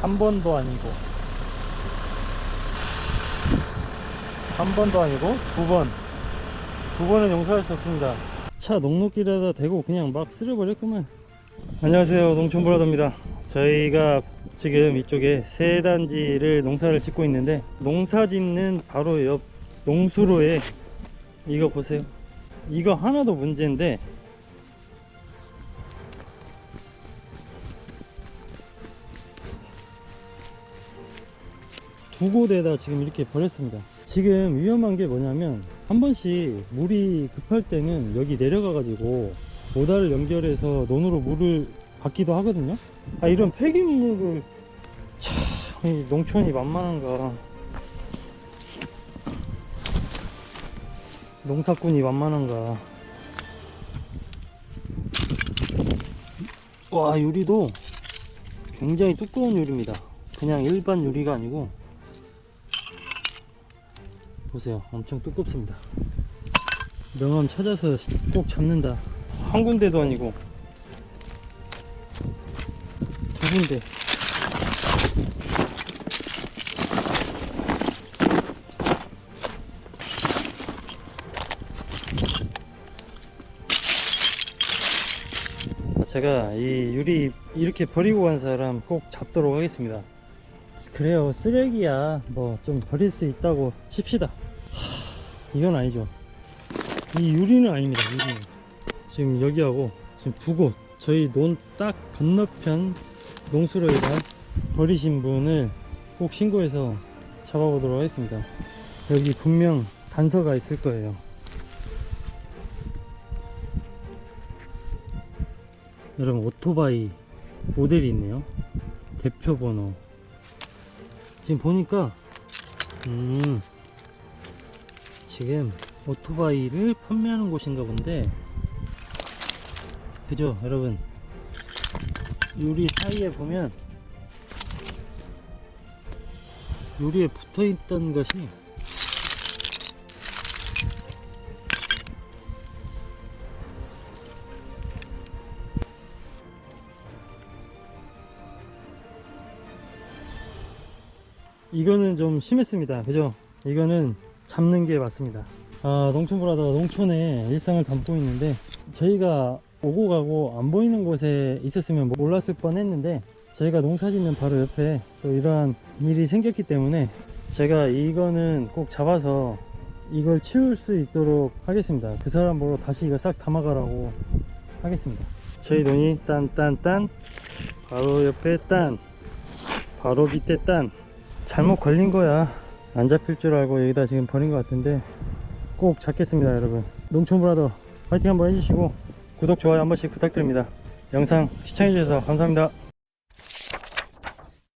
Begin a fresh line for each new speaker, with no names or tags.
한 번도 아니고 한 번도 아니고 두 번. 두 번은 용서할 수 없습니다. 차 녹록길에다 대고 그냥 막 쓸어버렸구만. 안녕하세요. 농촌브라더입니다. 저희가 지금 이쪽에 세 단지를 농사를 짓고 있는데 농사 짓는 바로 옆 농수로에 이거 보세요. 이거 하나도 문제인데 두 곳에다 지금 이렇게 버렸습니다. 지금 위험한 게 뭐냐면 한 번씩 물이 급할 때는 여기 내려가 가지고 모달을 연결해서 논으로 물을 받기도 하거든요. 아 이런 폐기물을 참이 농촌이 만만한가? 농사꾼이 만만한가? 와 유리도 굉장히 두꺼운 유리입니다. 그냥 일반 유리가 아니고 보세요. 엄청 두껍습니다. 명함 찾아서 꼭 잡는다. 한 군데도 아니고 두 군데. 제가 이 유리 이렇게 버리고 간 사람 꼭 잡도록 하겠습니다. 그래요. 쓰레기야. 뭐 좀 버릴 수 있다고 칩시다. 하, 이건 아니죠. 이 유리는 아닙니다 유리는. 지금 여기하고 지금 두 곳. 저희 논 딱 건너편 농수로에다 버리신 분을 꼭 신고해서 잡아보도록 하겠습니다. 여기 분명 단서가 있을 거예요. 여러분 오토바이 모델이 있네요. 대표 번호. 지금 보니까 음 지금 오토바이를 판매하는 곳인가 본데 그죠 여러분 유리 사이에 보면 유리에 붙어 있던 것이 이거는 좀 심했습니다. 그죠? 이거는 잡는 게 맞습니다. 아, 농촌브라더 농촌에 일상을 담고 있는데 저희가 오고 가고 안 보이는 곳에 있었으면 몰랐을 뻔 했는데 저희가 농사 짓는 바로 옆에 또 이러한 일이 생겼기 때문에 제가 이거는 꼭 잡아서 이걸 치울 수 있도록 하겠습니다. 그 사람 보러 다시 이거 싹 담아가라고 하겠습니다. 저희 논이 딴딴딴 바로 옆에 딴 바로 밑에 딴 잘못 걸린 거야 안 잡힐 줄 알고 여기다 지금 버린 것 같은데 꼭 잡겠습니다 여러분. 농촌브라더 파이팅 한번 해주시고 구독 좋아요 한 번씩 부탁드립니다. 영상 시청해주셔서 감사합니다